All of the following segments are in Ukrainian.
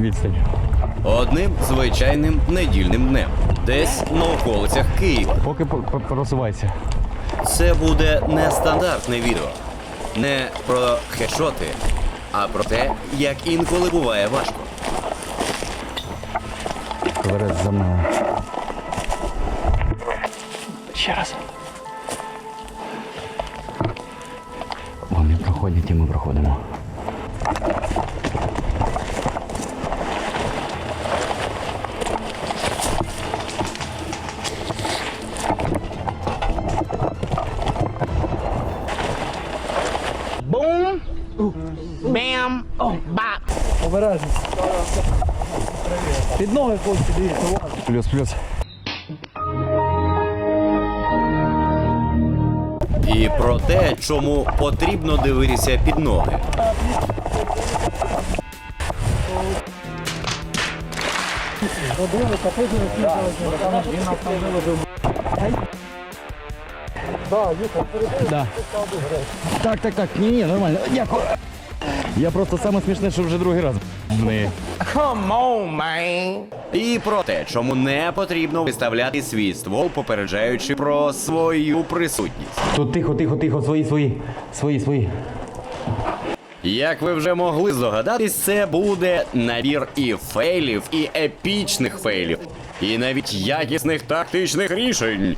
Відстань. Одним звичайним недільним днем, десь на околицях Києва. Поки по- по- просувайся. Це буде не стандартне відео, не про хешоти, а про те, як інколи буває важко. Товарець за мною. Ще раз. Вони проходять і ми проходимо. Ноги хлопці, дивіться. Плюс, плюс. І про те, чому потрібно дивитися під ноги. Да, Да. Так, так, так. Ні, ні, нормально. Дякую. Я просто саме смішне, що вже другий раз. Ми. Come on, man. І про те, чому не потрібно виставляти свій ствол, попереджаючи про свою присутність. Тут тихо, тихо, тихо, свої, свої, свої, свої. Як ви вже могли здогадатись, це буде набір і фейлів, і епічних фейлів, і навіть якісних тактичних рішень.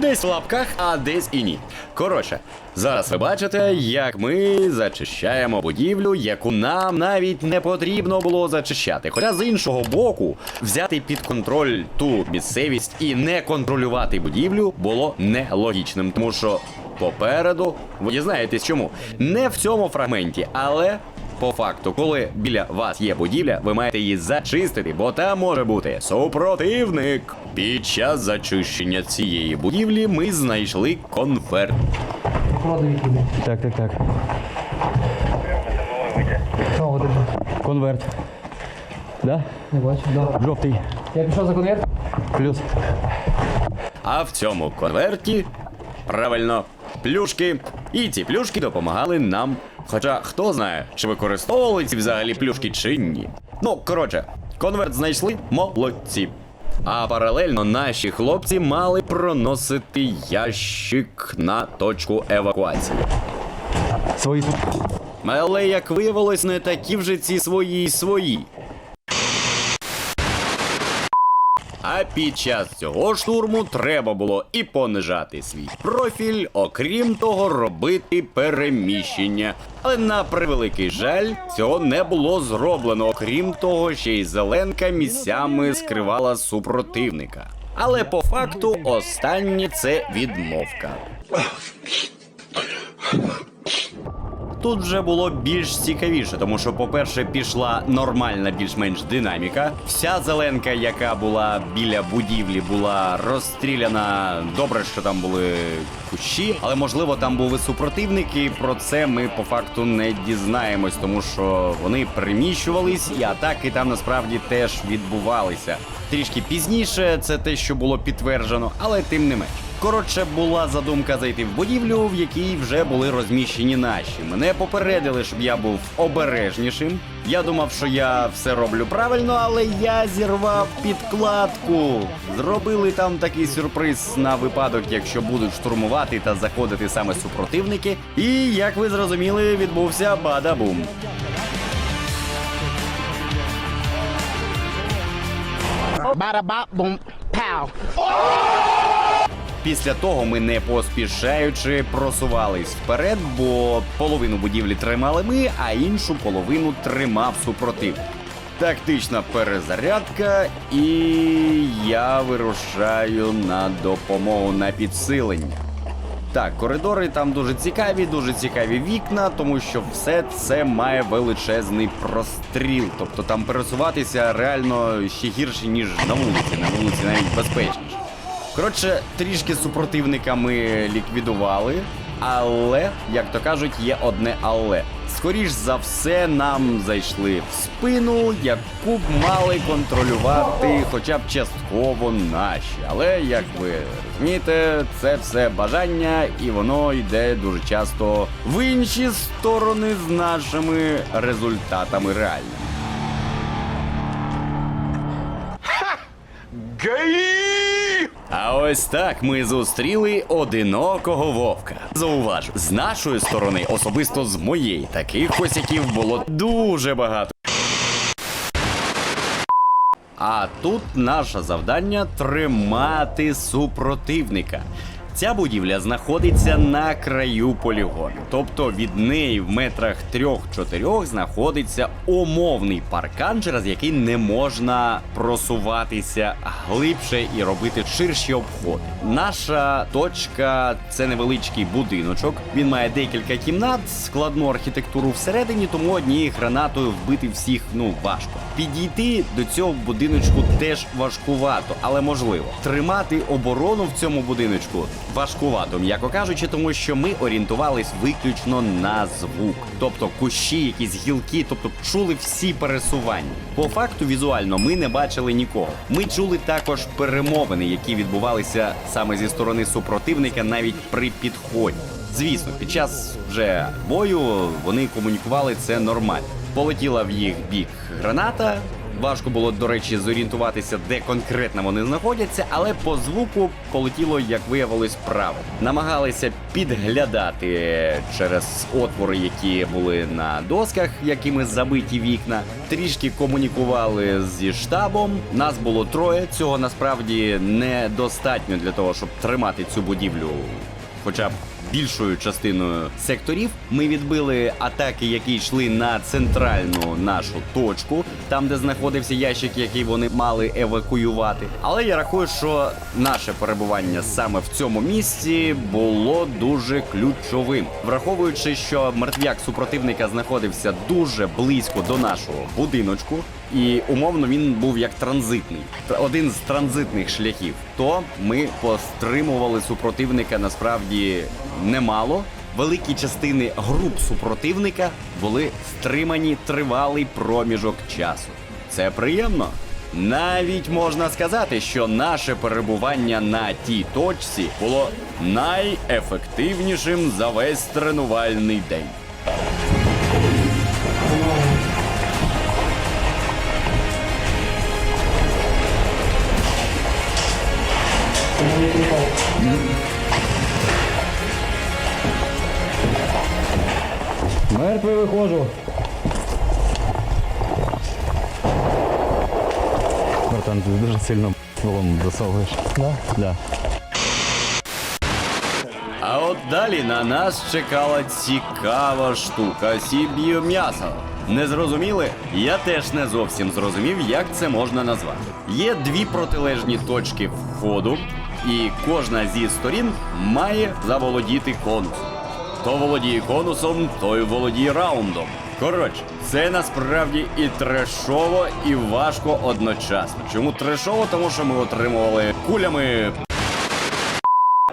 Десь в лапках, а десь і ні. Коротше, зараз ви бачите, як ми зачищаємо будівлю, яку нам навіть не потрібно було зачищати. Хоча з іншого боку, взяти під контроль ту місцевість і не контролювати будівлю було нелогічним, тому що попереду ви дізнаєтесь чому. Не в цьому фрагменті, але по факту, коли біля вас є будівля, ви маєте її зачистити, бо там може бути супротивник. Під час зачищення цієї будівлі ми знайшли конверт. Так, так, так. Конверт. Да? Не бачу, да. Жовтий. Я пішов за конверт. Плюс. А в цьому конверті правильно плюшки. І ці плюшки допомагали нам. Хоча хто знає, чи використовували ці взагалі плюшки чи ні. Ну, коротше, конверт знайшли молодці. А паралельно наші хлопці мали проносити ящик на точку евакуації. Свої. Але як виявилось, не такі вже ці свої й свої. А під час цього штурму треба було і понижати свій профіль, окрім того, робити переміщення. Але на превеликий жаль, цього не було зроблено. Окрім того, ще й зеленка місцями скривала супротивника. Але по факту останнє це відмовка. Тут вже було більш цікавіше, тому що, по-перше, пішла нормальна більш-менш динаміка. Вся зеленка, яка була біля будівлі, була розстріляна. Добре, що там були кущі, але можливо там були супротивники. Про це ми по факту не дізнаємось, тому що вони переміщувались, і атаки там насправді теж відбувалися. Трішки пізніше це те, що було підтверджено, але тим не менш. Коротше, була задумка зайти в будівлю, в якій вже були розміщені наші. Мене попередили, щоб я був обережнішим. Я думав, що я все роблю правильно, але я зірвав підкладку. Зробили там такий сюрприз на випадок, якщо будуть штурмувати та заходити саме супротивники. І як ви зрозуміли, відбувся бада-бум. Bop, boom, pow. Після того ми не поспішаючи просувались вперед, бо половину будівлі тримали ми, а іншу половину тримав супротив. Тактична перезарядка, і я вирушаю на допомогу на підсилення. Так, коридори там дуже цікаві, дуже цікаві вікна, тому що все це має величезний простріл. Тобто там пересуватися реально ще гірше, ніж на вулиці. На вулиці навіть безпечніше. Коротше, трішки супротивника ми ліквідували, але, як то кажуть, є одне але. Скоріш за все, нам зайшли в спину, яку б мали контролювати хоча б частково наші. Але як ви розумієте, це все бажання, і воно йде дуже часто в інші сторони з нашими результатами реальними. А ось так ми зустріли одинокого вовка. Зауважу, з нашої сторони, особисто з моєї, таких косяків було дуже багато. А тут наше завдання тримати супротивника. Ця будівля знаходиться на краю полігону, тобто від неї в метрах трьох-чотирьох знаходиться умовний паркан, через який не можна просуватися глибше і робити ширші обходи. Наша точка це невеличкий будиночок. Він має декілька кімнат, складну архітектуру всередині, тому однією гранатою вбити всіх ну важко. Підійти до цього будиночку теж важкувато, але можливо. Тримати оборону в цьому будиночку важкувато, м'яко кажучи, тому що ми орієнтувались виключно на звук, тобто кущі, якісь гілки, тобто чули всі пересування. По факту, візуально, ми не бачили нікого. Ми чули також перемовини, які відбувалися саме зі сторони супротивника, навіть при підході. Звісно, під час вже бою вони комунікували це нормально. Полетіла в їх бік граната. Важко було, до речі, зорієнтуватися, де конкретно вони знаходяться, але по звуку полетіло, як виявилось, право. Намагалися підглядати через отвори, які були на досках, якими забиті вікна. Трішки комунікували зі штабом. Нас було троє. Цього насправді недостатньо для того, щоб тримати цю будівлю, хоча б більшою частиною секторів. Ми відбили атаки, які йшли на центральну нашу точку, там де знаходився ящик, який вони мали евакуювати. Але я рахую, що наше перебування саме в цьому місці було дуже ключовим, враховуючи, що мертвяк супротивника знаходився дуже близько до нашого будиночку. І умовно він був як транзитний, один з транзитних шляхів. То ми постримували супротивника насправді немало. Великі частини груп супротивника були стримані тривалий проміжок часу. Це приємно. Навіть можна сказати, що наше перебування на тій точці було найефективнішим за весь тренувальний день. Мертвий виходжу. Братан, ти дуже сильно стволом засовуєш. Да? Да. А от далі на нас чекала цікава штука сіб'ю м'ясо. Не зрозуміли? Я теж не зовсім зрозумів, як це можна назвати. Є дві протилежні точки входу, і кожна зі сторін має заволодіти конусом. Хто володіє конусом, той володіє раундом. Коротше, це насправді і трешово, і важко одночасно. Чому трешово? Тому що ми отримували кулями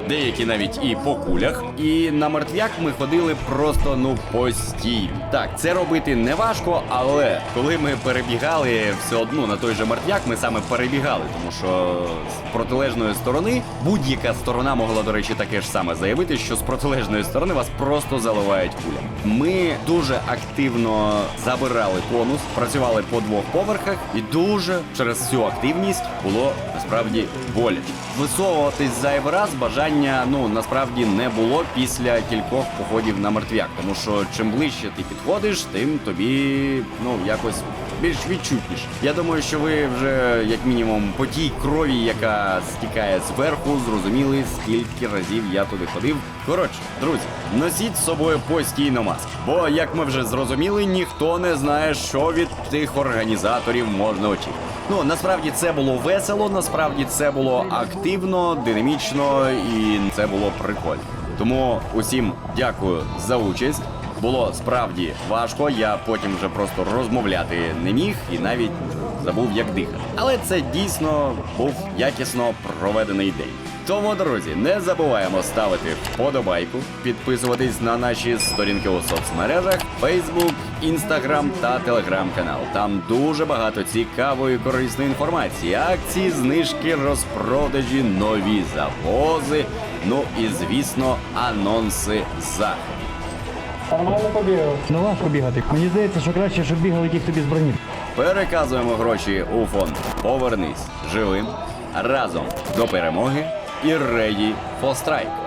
деякі навіть і по кулях. І на мертвяк ми ходили просто ну постійно. Так, це робити не важко, але коли ми перебігали все одно на той же мертвяк, ми саме перебігали, тому що з протилежної сторони будь-яка сторона могла, до речі, таке ж саме заявити, що з протилежної сторони вас просто заливають кулями. Ми дуже активно забирали конус, працювали по двох поверхах, і дуже через цю активність було насправді боляче. Висовуватись зайвий раз бажання ну насправді не було після кількох походів на мертвяк, тому що чим ближче ти підходиш, тим тобі ну якось більш відчутніше. Я думаю, що ви вже як мінімум по тій крові, яка стікає зверху, зрозуміли, скільки разів я туди ходив. Коротше, друзі, носіть з собою постійно маски. Бо, як ми вже зрозуміли, ніхто не знає, що від тих організаторів можна очікувати. Ну насправді це було весело, насправді це було активно, динамічно і це було прикольно. Тому усім дякую за участь. Було справді важко. Я потім вже просто розмовляти не міг і навіть забув, як дихати. Але це дійсно був якісно проведений день. Тому, друзі, не забуваємо ставити вподобайку, підписуватись на наші сторінки у соцмережах Facebook, Instagram та Telegram канал. Там дуже багато цікавої корисної інформації, акції, знижки, розпродажі, нові завози. Ну і звісно, анонси заходів. Нормально побігав. Ну важко бігати. Мені здається, що краще, щоб бігали ті, хто без броні. Переказуємо гроші у фонд Повернись живим разом до перемоги і Ready for Strike.